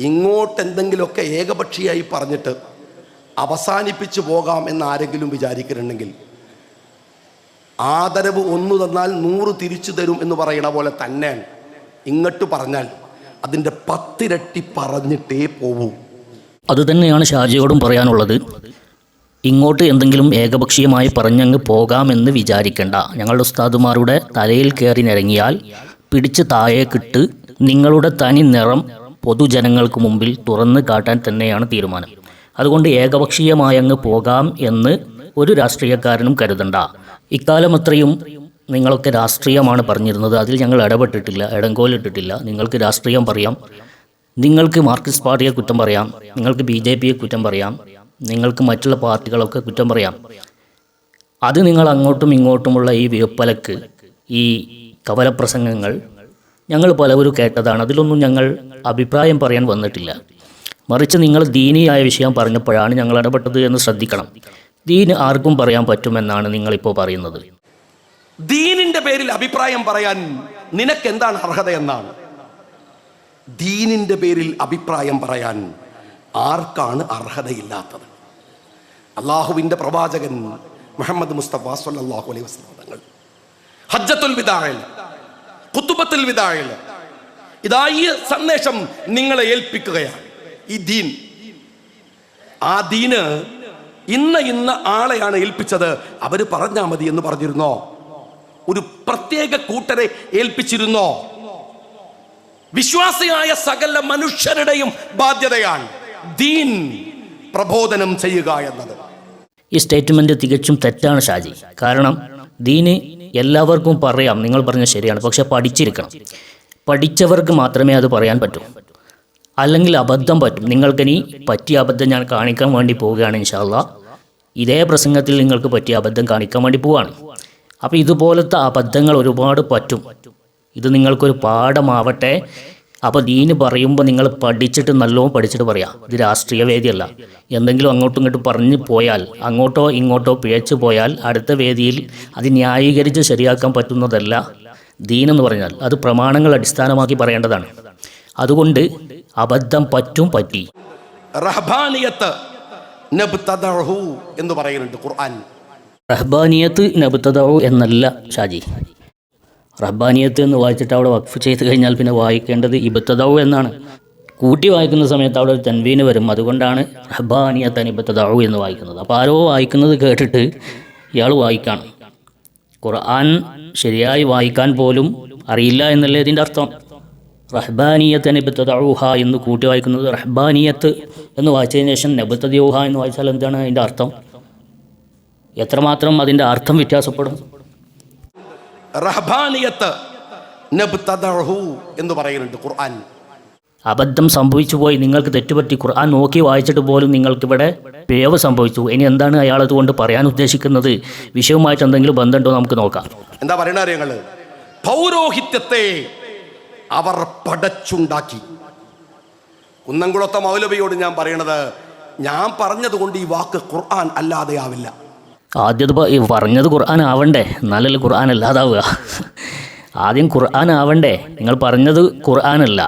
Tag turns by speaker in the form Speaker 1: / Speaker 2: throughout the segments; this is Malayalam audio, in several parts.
Speaker 1: ഇങ്ങോട്ട് എന്തെങ്കിലുമൊക്കെ ഏകപക്ഷീയായി പറഞ്ഞിട്ട് അവസാനിപ്പിച്ചു പോകാം എന്ന് ആരെങ്കിലും വിചാരിക്കുന്നുണ്ടെങ്കിൽ ആദരവ് ഒന്നു തന്നാൽ നൂറ് തിരിച്ചു തരും എന്ന് പറയണ പോലെ തന്നെ ഇങ്ങോട്ട് പറഞ്ഞാൽ അതിന്റെ പത്തിരട്ടി പറഞ്ഞിട്ടേ പോവൂ.
Speaker 2: അതുതന്നെയാണ് ഷാജിയോടും പറയാനുള്ളത്. ഇങ്ങോട്ട് എന്തെങ്കിലും ഏകപക്ഷീയമായി പറഞ്ഞങ്ങ് പോകാമെന്ന് വിചാരിക്കേണ്ട. ഞങ്ങളുടെ ഉസ്താദുമാരുടെ തലയിൽ കയറി നിരങ്ങിയാൽ പിടിച്ച് താഴേക്കിട്ട് നിങ്ങളുടെ തനി നിറം പൊതുജനങ്ങൾക്ക് മുമ്പിൽ തുറന്ന് കാട്ടാൻ തന്നെയാണ് തീരുമാനം. അതുകൊണ്ട് ഏകപക്ഷീയമായി അങ്ങ് പോകാം എന്ന് ഒരു രാഷ്ട്രീയക്കാരനും കരുതണ്ട. ഇക്കാലം അത്രയും നിങ്ങളൊക്കെ രാഷ്ട്രീയമാണ് പറഞ്ഞിരുന്നത്. അതിൽ ഞങ്ങൾ ഇടപെട്ടിട്ടില്ല ഇടങ്കോലിട്ടിട്ടില്ല. നിങ്ങൾക്ക് രാഷ്ട്രീയം പറയാം. നിങ്ങൾക്ക് മാർക്സിസ്റ്റ് പാർട്ടിയെ കുറ്റം പറയാം. നിങ്ങൾക്ക് ബി ജെ പിയെ കുറ്റം പറയാം. നിങ്ങൾക്ക് മറ്റുള്ള പാർട്ടികളൊക്കെ കുറ്റം പറയാം. അത് നിങ്ങൾ അങ്ങോട്ടും ഇങ്ങോട്ടുമുള്ള ഈ വിയപ്പലക്ക് ഈ കവലപ്രസംഗങ്ങൾ ഞങ്ങൾ പലവരും കേട്ടതാണ്. അതിലൊന്നും ഞങ്ങൾ അഭിപ്രായം പറയാൻ വന്നിട്ടില്ല. മറിച്ച് നിങ്ങൾ ദീനിയായ വിഷയം പറഞ്ഞപ്പോഴാണ് ഞങ്ങൾ ഇടപെട്ടത് എന്ന് ശ്രദ്ധിക്കണം. ദീൻ ആർക്കും പറയാൻ പറ്റുമെന്നാണ് നിങ്ങളിപ്പോൾ പറയുന്നത്.
Speaker 1: ദീനിന്റെ പേരിൽ അഭിപ്രായം പറയാൻ നിനക്ക് എന്താണ് അർഹത എന്നാണ് ദീനിന്റെ പേരിൽ അഭിപ്രായം പറയാൻ ആർക്കാണ് അർഹതയില്ലാത്തത്? അള്ളാഹുവിന്റെ പ്രവാചകൻ മുഹമ്മദ് മുസ്തഫ സല്ലാഹു അലൈഹി വസല്ലം തങ്ങൾ ഹജ്ജത്തുൽ വിദായിൽ കുത്തുബത്തുൽ വിദായിൽ. ഇതാ ഈ സന്ദേശം നിങ്ങളെ ഏൽപ്പിക്കുകയാണ്. ഈ ദീൻ. ആ ദീന് ഇന്ന ഇന്ന ആളെയാണ് ഏൽപ്പിച്ചത്. അവർ പറഞ്ഞാ മതി എന്ന് പറഞ്ഞിരുന്നോ? ഒരു പ്രത്യേക കൂട്ടരെ ഏൽപ്പിച്ചിരുന്നോ? വിശ്വാസിയായ സകല മനുഷ്യരുടെയും ബാധ്യതയാണ് ദീൻ പ്രബോധനം ചെയ്യുക എന്നത്.
Speaker 2: ഈ സ്റ്റേറ്റ്മെന്റ് തികച്ചും തെറ്റാണ് ഷാജി. കാരണം ദീന് എല്ലാവർക്കും പറയാം നിങ്ങൾ പറഞ്ഞ ശരിയാണ് പക്ഷെ പഠിച്ചിരിക്കണം. പഠിച്ചവർക്ക് മാത്രമേ അത് പറയാൻ പറ്റൂ. അല്ലെങ്കിൽ അബദ്ധം പറ്റും. നിങ്ങൾക്കിനി പറ്റിയ അബദ്ധം ഞാൻ കാണിക്കാൻ വേണ്ടി പോവുകയാണ് ഇൻഷാല്ല ഇതേ പ്രസംഗത്തിൽ നിങ്ങൾക്ക് പറ്റിയ അബദ്ധം കാണിക്കാൻ വേണ്ടി പോവുകയാണ്. അപ്പോൾ ഇതുപോലത്തെ അബദ്ധങ്ങൾ ഒരുപാട് പറ്റും. ഇത് നിങ്ങൾക്കൊരു പാഠമാവട്ടെ. അപ്പോൾ ദീന് പറയുമ്പോൾ നിങ്ങൾ പഠിച്ചിട്ട് നല്ലോണം പഠിച്ചിട്ട് പറയാം ഇത് രാഷ്ട്രീയ വേദിയല്ല. എന്തെങ്കിലും അങ്ങോട്ടും ഇങ്ങോട്ടും പറഞ്ഞു പോയാൽ അങ്ങോട്ടോ ഇങ്ങോട്ടോ പിഴച്ചു പോയാൽ അടുത്ത വേദിയിൽ അത് ന്യായീകരിച്ച് ശരിയാക്കാൻ പറ്റുന്നതല്ല ദീനെന്ന് പറഞ്ഞാൽ. അത് പ്രമാണങ്ങൾ അടിസ്ഥാനമാക്കി പറയേണ്ടതാണ്. അതുകൊണ്ട് അബദ്ധം പറ്റും പറ്റി.
Speaker 1: റഹ്ബാനിയത്ത് എന്ന് പറയുന്നുണ്ട് ഖുർആൻ.
Speaker 2: റഹ്ബാനിയത്ത് നബുത്തതാവു എന്നല്ല ഷാജി. റഹ്ബാനിയത്ത് എന്ന് വായിച്ചിട്ട് അവിടെ വഖഫ് ചെയ്ത് കഴിഞ്ഞാൽ പിന്നെ വായിക്കേണ്ടത് ഇബത്തതാവു എന്നാണ്. കൂട്ടി വായിക്കുന്ന സമയത്ത് അവിടെ ഒരു തൻവീന് വരും. അതുകൊണ്ടാണ് റഹ്ബാനിയത്ത് ഇബത്തതാവു എന്ന് വായിക്കുന്നത്. അപ്പോൾ ആരോ വായിക്കുന്നത് കേട്ടിട്ട് ഇയാൾ വായിക്കാണ്. ഖുർആൻ ശരിയായി വായിക്കാൻ പോലും അറിയില്ല എന്നല്ലേ ഇതിന്റെ അർത്ഥം? റഹ്ബാനിയത്ത് നബത്തദൂഹ എന്ന് കൂട്ടി വായിക്കുന്നത് റഹ്ബാനിയത്ത് എന്ന് വായിച്ചതിന് ശേഷം നബത്തദ്യൂഹ എന്ന് വായിച്ചാൽ എന്താണ് അതിന്റെ അർത്ഥം? എത്രമാത്രം അതിന്റെ അർത്ഥം വ്യത്യാസപ്പെടും?
Speaker 1: റഹ്ബാനിയത്ത് എന്ന് പറയുന്നുണ്ട് ഖുർആൻ.
Speaker 2: അബദ്ധം സംഭവിച്ചു പോയി നിങ്ങൾക്ക് തെറ്റുപറ്റി ഖുർആൻ നോക്കി വായിച്ചിട്ട് പോലും നിങ്ങൾക്കിവിടെ പിഴവ് സംഭവിച്ചു. ഇനി എന്താണ് അയാൾ അതുകൊണ്ട് പറയാൻ ഉദ്ദേശിക്കുന്നത്? വിഷയവുമായിട്ട് എന്തെങ്കിലും ബന്ധമുണ്ടോ? നമുക്ക് നോക്കാം.
Speaker 1: എന്താ പറയണ അറിയങ്ങൾ പൗരോഹിത്യത്തെ അവർ പടച്ചുണ്ടാക്കി. കുന്നംകുളത്തെ മൗലവിയോട് ഞാൻ പറയണത് ഞാൻ പറഞ്ഞതുകൊണ്ട് ഈ വാക്ക് ഖുർആൻ അല്ലാതെ ആവില്ല
Speaker 2: ആദ്യത് പറഞ്ഞത് ഖുർആൻ ആവണ്ടേ? നല്ല ഖുർആൻ അല്ലാതാവുക ആദ്യം ഖുർആൻ ആവണ്ടേ? നിങ്ങൾ പറഞ്ഞത് ഖുർആനല്ല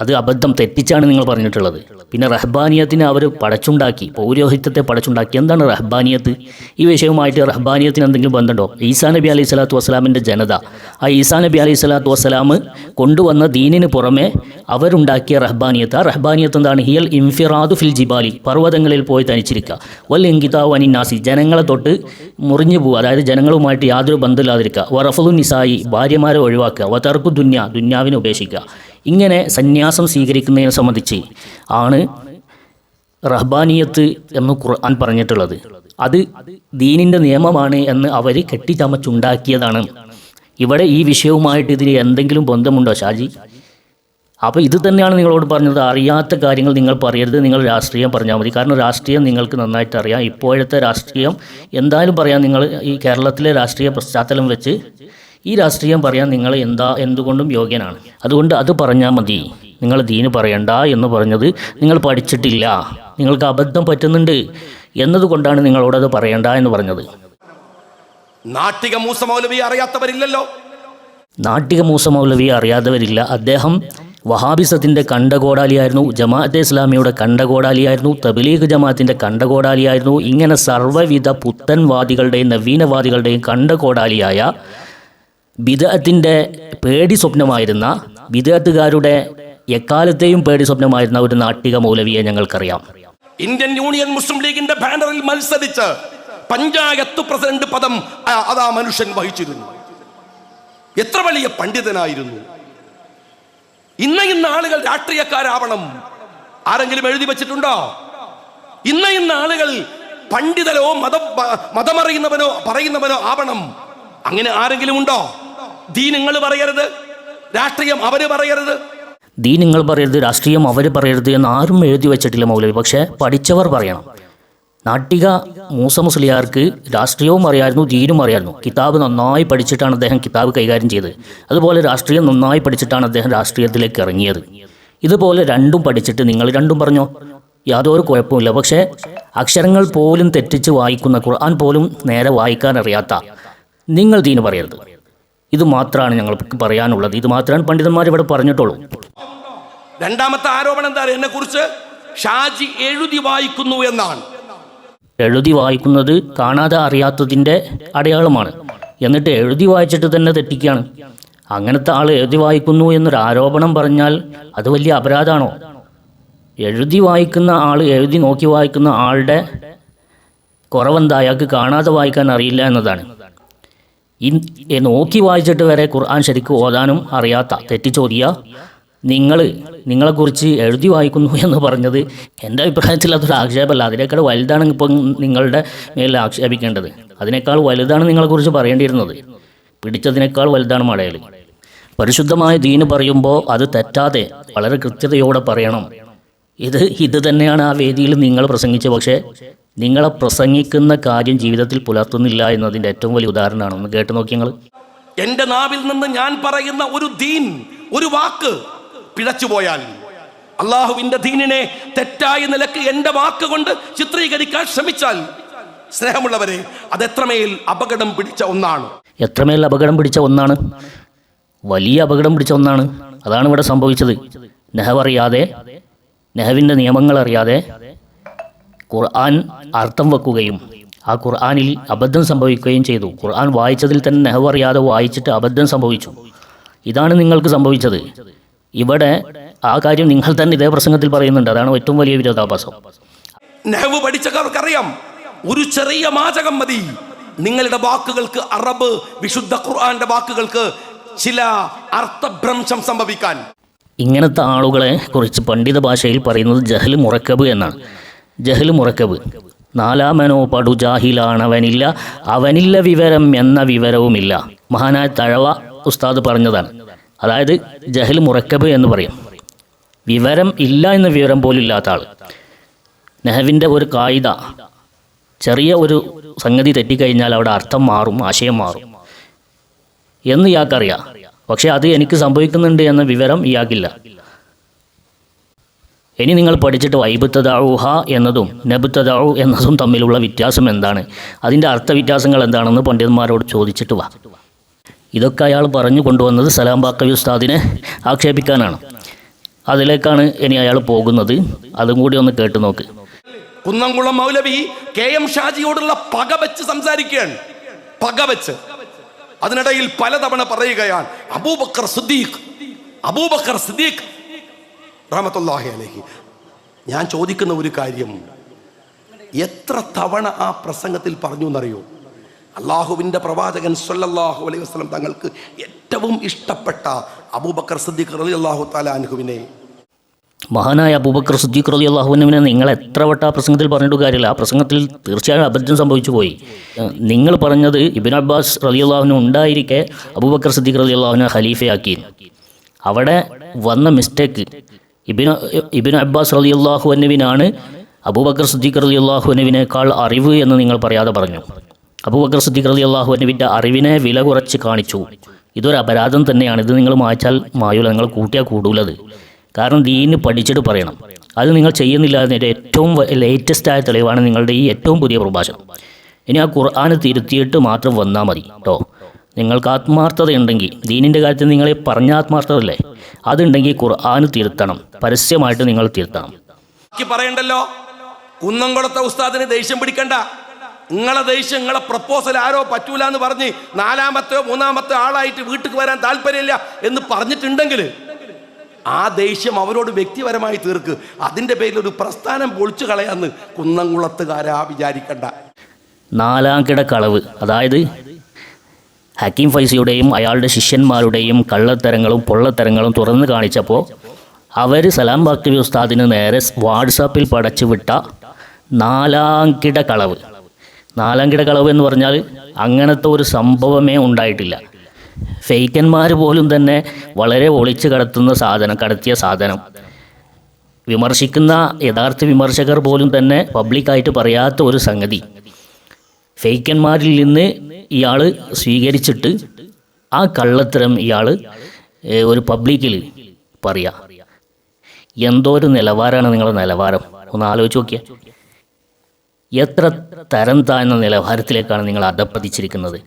Speaker 2: അത് അബദ്ധം തെറ്റിച്ചാണ് നിങ്ങൾ പറഞ്ഞിട്ടുള്ളത്. പിന്നെ റഹ്ബാനിയത്തിനെ അവർ പടച്ചുണ്ടാക്കി പൗരോഹിത്യത്തെ പടച്ചുണ്ടാക്കി. എന്താണ് റഹ്ബാനിയത്ത്? ഈ വിഷയവുമായിട്ട് റഹ്ബാനിയത്തിന് എന്തെങ്കിലും ബന്ധമുണ്ടോ? ഈസാ നബി അലൈഹി സ്വലാത്തു വസ്സലാമിന്റെ ജനത. ആ ഈസാ നബി അലൈഹി സ്വലാത്തു വസ്സലാം കൊണ്ടുവന്ന ദീനിന് പുറമെ അവരുണ്ടാക്കിയ റഹ്ബാനിയത്ത്. ആ റഹ്ബാനിയത്ത് എന്താണ്? ഹിയൽ ഇൻഫിറാദു ഫിൽ ജിബാലി. പർവതങ്ങളിൽ പോയി തനിച്ചിരിക്കുക. വൽ ഇങ്കിതാവ് ജനങ്ങളെ തൊട്ട് മുറിഞ്ഞു പോകുക അതായത് ജനങ്ങളുമായിട്ട് യാതൊരു ബന്ധമില്ലാതിരിക്കുക. വറഫുദു നിസായി. ഭാര്യമാരെ ഒഴിവാക്കുക. വതർക്കു ദുന്യ. ദുന്യാവിനെ ഉപേക്ഷിക്കുക. ഇങ്ങനെ സന്യാസം സ്വീകരിക്കുന്നതിനെ സംബന്ധിച്ച് ആണ് റഹ്ബാനിയത്ത് എന്ന് ഖുർആൻ പറഞ്ഞിട്ടുള്ളത്. അത് ദീനിന്റെ നിയമമാണ് എന്ന് അവർ കെട്ടിച്ചമച്ചുണ്ടാക്കിയതാണ്. ഇവിടെ ഈ വിഷയവുമായിട്ട് ഇതിന് എന്തെങ്കിലും ബന്ധമുണ്ടോ ഷാജി? അപ്പോൾ ഇത് തന്നെയാണ് നിങ്ങളോട് പറഞ്ഞത് അറിയാത്ത കാര്യങ്ങൾ നിങ്ങൾ പറയരുത് നിങ്ങൾ രാഷ്ട്രീയം പറഞ്ഞാൽ മതി. കാരണം രാഷ്ട്രീയം നിങ്ങൾക്ക് നന്നായിട്ട് അറിയാം. ഇപ്പോഴത്തെ രാഷ്ട്രീയം എന്തായാലും പറയാം നിങ്ങൾ ഈ കേരളത്തിലെ രാഷ്ട്രീയ പശ്ചാത്തലം വെച്ച് ഈ രാഷ്ട്രീയം പറയാൻ നിങ്ങൾ എന്താ എന്തുകൊണ്ടും യോഗ്യനാണ്. അതുകൊണ്ട് അത് പറഞ്ഞാൽ മതി. നിങ്ങൾ ദീന് പറയണ്ട എന്ന് പറഞ്ഞത് നിങ്ങൾ പഠിച്ചിട്ടില്ല. നിങ്ങൾക്ക് അബദ്ധം പറ്റുന്നുണ്ട് എന്നതുകൊണ്ടാണ് നിങ്ങളോട് അത് പറയണ്ട എന്ന് പറഞ്ഞത്.
Speaker 1: നാട്ടിക മൂസ മൗലവി അറിയാത്തവരില്ലല്ലോ.
Speaker 2: നാട്ടിക മൂസ മൗലവിയെ അറിയാത്തവരില്ല. അദ്ദേഹം വഹാബിസത്തിന്റെ കണ്ടകോടാലിയായിരുന്നു ജമാഅത്തെ ഇസ്ലാമിയുടെ കണ്ടകോടാലിയായിരുന്നു തബ്ലീഗ് ജമാഅത്തിന്റെ കണ്ടകോടാലിയായിരുന്നു ഇങ്ങനെ സർവവിധ പുത്തൻവാദികളുടെയും നവീനവാദികളുടെയും കണ്ടകോടാലിയായ ബിദഅത്തിന്റെ പേടി സ്വപ്നമായിരുന്ന ബിദഅത്തുകാരുടെ എക്കാലത്തെയും പേടി സ്വപ്നമായിരുന്ന ഒരു നാട്ടിക മൗലവിയെ ഞങ്ങൾക്കറിയാം.
Speaker 1: ഇന്ത്യൻ യൂണിയൻ മുസ്ലിം ലീഗിന്റെ ബാനറിൽ മത്സരിച്ച് പഞ്ചായത്ത് പ്രസിഡന്റ് പദം അതാ മനുഷ്യൻ വഹിച്ചിരുന്നു. എത്ര വലിയ പണ്ഡിതനായിരുന്നു. ഇന്ന ഇന്ന ആളുകൾ രാഷ്ട്രീയക്കാരാവണം. ആരെങ്കിലും എഴുതി വെച്ചിട്ടുണ്ടോ? ഇന്ന ഇന്ന ആളുകൾ പണ്ഡിതനോ മതം മതമറിയുന്നവനോ പറയുന്നവനോ ആവണം. അങ്ങനെ ആരെങ്കിലും ഉണ്ടോ? ദീ നിങ്ങൾ പറയരുത്. രാഷ്ട്രീയം അവർ പറയരുത്.
Speaker 2: ദീനങ്ങൾ പറയരുത് രാഷ്ട്രീയം അവർ പറയരുത് എന്ന് ആരും എഴുതി വെച്ചിട്ടില്ല മൗലവി. പക്ഷേ പഠിച്ചവർ പറയണം. നാട്ടിക മൂസ മുസ്ലിയാർക്ക് രാഷ്ട്രീയവും അറിയായിരുന്നു ദീനും അറിയായിരുന്നു. കിതാബ് നന്നായി പഠിച്ചിട്ടാണ് അദ്ദേഹം കിതാബ് കൈകാര്യം ചെയ്തത്. അതുപോലെ രാഷ്ട്രീയം നന്നായി പഠിച്ചിട്ടാണ് അദ്ദേഹം രാഷ്ട്രീയത്തിലേക്ക് ഇറങ്ങിയത്. ഇതുപോലെ രണ്ടും പഠിച്ചിട്ട് നിങ്ങൾ രണ്ടും പറഞ്ഞോ? യാതൊരു കുഴപ്പമില്ല പക്ഷേ അക്ഷരങ്ങൾ പോലും തെറ്റിച്ച് വായിക്കുന്ന ഖുർആൻ പോലും നേരെ വായിക്കാൻ അറിയാത്ത നിങ്ങൾ ദീന് പറയരുത്. ഇത് മാത്രമാണ് ഞങ്ങൾക്ക് പറയാനുള്ളത്. ഇത് മാത്രമാണ് പണ്ഡിതന്മാർ ഇവിടെ പറഞ്ഞിട്ടുള്ളൂ.
Speaker 1: രണ്ടാമത്തെ ആരോപണം എന്താ? എന്നെ കുറിച്ച് ഷാജി എഴുതി വായിക്കുന്നു എന്നാണ്.
Speaker 2: എഴുതി വായിക്കുന്നത് കാണാതെ അറിയാത്തതിന്റെ അടയാളമാണ്. എന്നിട്ട് എഴുതി വായിച്ചിട്ട് തന്നെ തെറ്റിക്കുകയാണ്. അങ്ങനത്തെ ആൾ എഴുതി വായിക്കുന്നു എന്നൊരു ആരോപണം പറഞ്ഞാൽ അത് വലിയ അപരാധമാണോ? എഴുതി വായിക്കുന്ന ആൾ എഴുതി നോക്കി വായിക്കുന്ന ആളുടെ കുറവെന്താ? അയാൾക്ക് കാണാതെ വായിക്കാൻ അറിയില്ല എന്നതാണ്. നോക്കി വായിച്ചിട്ട് വരെ ഖുർആൻ ശരിക്കും ഓതാനും അറിയാത്ത തെറ്റിച്ചോദിയ നിങ്ങൾ നിങ്ങളെക്കുറിച്ച് എഴുതി വായിക്കുന്നു എന്ന് പറഞ്ഞത് എന്റെ അഭിപ്രായത്തിൽ അതൊരു ആക്ഷേപമല്ല. അതിനേക്കാൾ വലുതാണ് ഇപ്പം നിങ്ങളുടെ മേലിൽ ആക്ഷേപിക്കേണ്ടത്. അതിനേക്കാൾ വലുതാണ് നിങ്ങളെക്കുറിച്ച് പറയേണ്ടിയിരുന്നത്. പിടിച്ചതിനേക്കാൾ വലുതാണ് മഴയിൽ പരിശുദ്ധമായ ദീന് പറയുമ്പോൾ അത് തെറ്റാതെ വളരെ കൃത്യതയോടെ പറയണം. ഇത് ഇത് തന്നെയാണ് ആ വേദിയിൽ നിങ്ങൾ പ്രസംഗിച്ചത്. പക്ഷേ നിങ്ങളെ പ്രസംഗിക്കുന്ന കാര്യം ജീവിതത്തിൽ പുലർത്തുന്നില്ല എന്നതിന്റെ ഏറ്റവും വലിയ ഉദാഹരണമാണ്. ഒന്ന് കേട്ട് നോക്കി നിങ്ങൾ
Speaker 1: എന്റെ നാവിൽ നിന്ന് ഞാൻ പറയുന്ന ഒരു ദീൻ ഒരു വാക്ക് പിഴച്ചുപോയാൽ അള്ളാഹുവിന്റെ ദീനിനെ തെറ്റായ നിലയ്ക്ക് എന്റെ വാക്ക് കൊണ്ട് ചിത്രീകരിക്കാൻ ശ്രമിച്ചാൽ സ്നേഹമുള്ളവരെ അത് എത്രമേൽ അപകടം പിടിച്ച ഒന്നാണ്.
Speaker 2: എത്രമേൽ അപകടം പിടിച്ച ഒന്നാണ്? വലിയ അപകടം പിടിച്ച ഒന്നാണ്. അതാണ് ഇവിടെ സംഭവിച്ചത്. നെഹവറിയാതെ നെഹവിന്റെ നിയമങ്ങൾ അറിയാതെ ഖുർആൻ അർത്ഥം വെക്കുകയും ആ ഖുർആനിൽ അബദ്ധം സംഭവിക്കുകയും ചെയ്തു. ഖുർആൻ വായിച്ചതിൽ തന്നെ നെഹവ് അറിയാതെ വായിച്ചിട്ട് അബദ്ധം സംഭവിച്ചു. ഇതാണ് നിങ്ങൾക്ക് സംഭവിച്ചത്. ഇവിടെ ആ കാര്യം നിങ്ങൾ തന്നെ ഇതേ പ്രസംഗത്തിൽ പറയുന്നുണ്ട്. അതാണ് ഏറ്റവും വലിയ വിരോധാഭാസം.
Speaker 1: നെഹവ് പഠിച്ചവർക്കറിയാം. ഒരു ചെറിയ മാചകം മതി. നിങ്ങളുടെ വാക്കുകൾക്ക് അറബ് വിശുദ്ധ ഖുർആന്റെ വാക്കുകൾക്ക് ചില അർത്ഥഭ്രംശം സംഭവിക്കാൻ.
Speaker 2: ഇങ്ങനത്തെ ആളുകളെ കുറിച്ച് പണ്ഡിത ഭാഷയിൽ പറയുന്നത് ജഹൽ മുറക്കബ് എന്നാണ്. ജഹൽ മുറക്കബ്. നാലാമനോ പടു ജാഹിലാണവനില്ല അവനില്ല വിവരം എന്ന വിവരവുമില്ല. മഹാനായ തഴവ ഉസ്താദ് പറഞ്ഞതാണ്. അതായത് ജഹൽ മുറക്കബ് എന്ന് പറയും. വിവരം ഇല്ല എന്ന വിവരം പോലും ഇല്ലാത്ത ആൾ നെഹവിന്റെ ഒരു കായിക ചെറിയ ഒരു സംഗതി തെറ്റിക്കഴിഞ്ഞാൽ അവിടെ അർത്ഥം മാറും ആശയം മാറും. എന്ന് ഇയാൾക്കറിയാം. പക്ഷെ അത് എനിക്ക് സംഭവിക്കുന്നുണ്ട് എന്ന വിവരം ഇയാൾക്കില്ല. ഇനി നിങ്ങൾ പഠിച്ചിട്ട് വൈബുത്തതാവുഹ എന്നതും നബുത്തതാവു എന്നതും തമ്മിലുള്ള വ്യത്യാസം എന്താണ്? അതിന്റെ അർത്ഥവ്യത്യാസങ്ങൾ എന്താണെന്ന് പണ്ഡിതന്മാരോട് ചോദിച്ചിട്ട് വാ. ഇതൊക്കെ അയാൾ പറഞ്ഞു കൊണ്ടുവന്നത് സലാം ബാക്കവി ഉസ്താദിനെ ആക്ഷേപിക്കാനാണ്. അതിലേക്കാണ് ഇനി അയാൾ പോകുന്നത്. അതും കൂടി ഒന്ന് കേട്ട് നോക്ക്.
Speaker 1: കുന്നംകുളം മൗലവി കെ എം ഷാജിയോടുള്ള പക വെച്ച് സംസാരിക്കുകയാണ്. പക വെച്ച്. അതിനിടയിൽ പലതവണ പറയുകയാണ് അബൂബക്കർ സുദ്ദീഖ് അബൂബക്കർ സിദ്ദീഖ് റഹമത്തുല്ലാഹി അലഹി. ഞാൻ ചോദിക്കുന്ന ഒരു കാര്യം എത്ര തവണ ആ പ്രസംഗത്തിൽ പറഞ്ഞു എന്നറിയോ അള്ളാഹുവിന്റെ പ്രവാചകൻ സല്ലല്ലാഹു അലൈഹി വസ്ലം തങ്ങൾക്ക് ഏറ്റവും ഇഷ്ടപ്പെട്ട അബൂബക്കർ സിദ്ദീഖ് അലി അള്ളാഹു താലാൻഹുവിനെ
Speaker 2: മഹാനായ അബൂബക്കർ സുദ്ദീഖ് റലി അള്ളാഹുവിനെ നിങ്ങൾ എത്ര വട്ട ആ പ്രസംഗത്തിൽ പറഞ്ഞിട്ട് കാര്യമില്ല. ആ പ്രസംഗത്തിൽ തീർച്ചയായും അബദ്ധം സംഭവിച്ചു പോയി. നിങ്ങൾ പറഞ്ഞത് ഇബിൻ അബ്ബാസ് റലി അള്ളാഹുവിന് ഉണ്ടായിരിക്കെ അബൂബക്കർ സിദ്ദീഖ് റലി അള്ളാഹുവിനെ ഖലീഫയാക്കി. അവിടെ വന്ന mistake Ibn Ibn Abbas Ali അള്ളാഹു അനുവിനാണ് അബൂബക്കർ സിദ്ദീഖ് അലി അള്ളാഹു അനുവിനേക്കാൾ അറിവ് എന്ന് നിങ്ങൾ പറയാതെ പറഞ്ഞു. അബൂബക്കർ സിദ്ദീഖ് അലി അള്ളാഹു അനുവിന്റെ അറിവിനെ വില കുറച്ച് കാണിച്ചു. ഇതൊരു അപരാധം തന്നെയാണ്. ഇത് നിങ്ങൾ മായ്ച്ചാൽ മായൂല. നിങ്ങൾ കൂട്ടിയാൽ കൂടൂലത്. കാരണം ദീന് പഠിച്ചിട്ട് പറയണം. അത് നിങ്ങൾ ചെയ്യുന്നില്ല എന്നതിന്റെ ഏറ്റവും ലേറ്റസ്റ്റ് ആയ തെളിവാണ് നിങ്ങളുടെ ഈ ഏറ്റവും പുതിയ പ്രഭാഷണം. ഇനി ആ ഖുർആൻ തിരുത്തിയിട്ട് മാത്രം വന്നാൽ മതി കേട്ടോ. നിങ്ങൾക്ക് ആത്മാർത്ഥതയുണ്ടെങ്കിൽ ദീനിന്റെ കാര്യത്തിൽ നിങ്ങളെ പറഞ്ഞ ആത്മാർത്ഥതല്ലേ അതുണ്ടെങ്കിൽ ഖുർആൻ തിരുത്തണം. പരസ്യമായിട്ട് നിങ്ങൾ തിരുത്തണം.
Speaker 1: പറയണ്ടല്ലോ. കുന്നംകുളത്തെ ഉസ്താദിന് ദേഷ്യം പിടിക്കണ്ട. നിങ്ങളെ ദേഷ്യം നിങ്ങളെ പ്രപ്പോസൽ ആരോ പറ്റൂല എന്ന് പറഞ്ഞ് നാലാമത്തെയോ മൂന്നാമത്തെ ആളായിട്ട് വീട്ടിൽ വരാൻ താല്പര്യമില്ല എന്ന് പറഞ്ഞിട്ടുണ്ടെങ്കിൽ ആ ദേഷ്യം അവരോട് വ്യക്തിപരമായി തീർക്ക്. അതിന്റെ പേരിൽ ഒരു പ്രസ്ഥാനം പൊളിച്ചു കളയാന്ന് കുന്നംകുളത്തുകാരാ വിചാരിക്കണ്ട.
Speaker 2: നാലാം കിടക്കളവ് അതായത് ഹക്കീം ഫൈസിയുടെയും അയാളുടെ ശിഷ്യന്മാരുടെയും കള്ളത്തരങ്ങളും പൊള്ളത്തരങ്ങളും തുറന്നു കാണിച്ചപ്പോൾ അവർ സലാം ബാക്തി ഉസ്താദിന് നേരെ വാട്സാപ്പിൽ പടച്ചുവിട്ട നാലാംകിട കളവ്. നാലാംകിട കളവ് എന്ന് പറഞ്ഞാൽ അങ്ങനത്തെ ഒരു സംഭവമേ ഉണ്ടായിട്ടില്ല. ഫെയ്ക്കന്മാർ പോലും തന്നെ വളരെ ഒളിച്ചു കടത്തുന്ന സാധനം കടത്തിയ സാധനം. വിമർശിക്കുന്ന യഥാർത്ഥ വിമർശകർ പോലും തന്നെ പബ്ലിക്കായിട്ട് പറയാത്ത ഒരു സംഗതി. ഫേക്കന്മാരിൽ നിന്ന് ഇയാൾ സ്വീകരിച്ചിട്ട് ആ കള്ളത്തരം ഇയാൾ ഒരു പബ്ലിക്കിൽ പറയാ. എന്തോ ഒരു നിലവാരമാണ് നിങ്ങളുടെ നിലവാരം? ഒന്ന് ആലോചിച്ച് നോക്കിയാൽ എത്ര തരം താഴ്ന്ന നിലവാരത്തിലേക്കാണ് നിങ്ങൾ അധപ്പതിച്ചിരിക്കുന്നത്